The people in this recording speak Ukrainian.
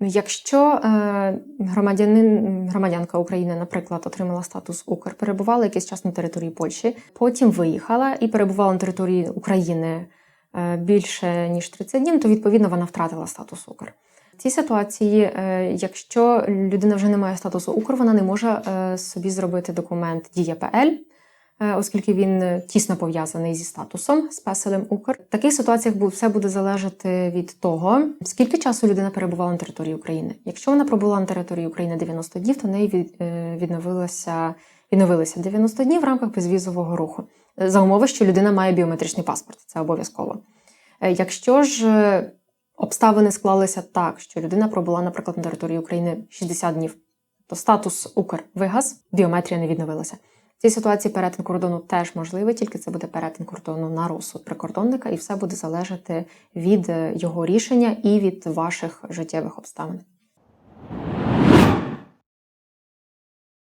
Якщо е, громадянин, громадянка України, наприклад, отримала статус Укр, перебувала якийсь час на території Польщі, потім виїхала і перебувала на території України е, більше ніж 30 днів, то відповідно вона втратила статус Укр. В цій ситуації, е, якщо людина вже не має статусу Укр, вона не може собі зробити документ Дія ПЛ, оскільки він е, тісно пов'язаний зі статусом з песелем Укр. В таких ситуаціях все буде залежати від того, скільки часу людина перебувала на території України. Якщо вона пробула на території України 90 днів, то неї е, відновилося, відновилися 90 днів в рамках безвізового руху. Е, За умови, що людина має біометричний паспорт, це обов'язково. Е, Якщо ж е, обставини склалися так, що людина пробула, наприклад, на території України 60 днів, то статус Укр вигас, біометрія не відновилася. В цій ситуації перетин кордону теж можливий, тільки це буде перетин кордону на розсуд прикордонника, і все буде залежати від е, його рішення і від ваших життєвих обставин.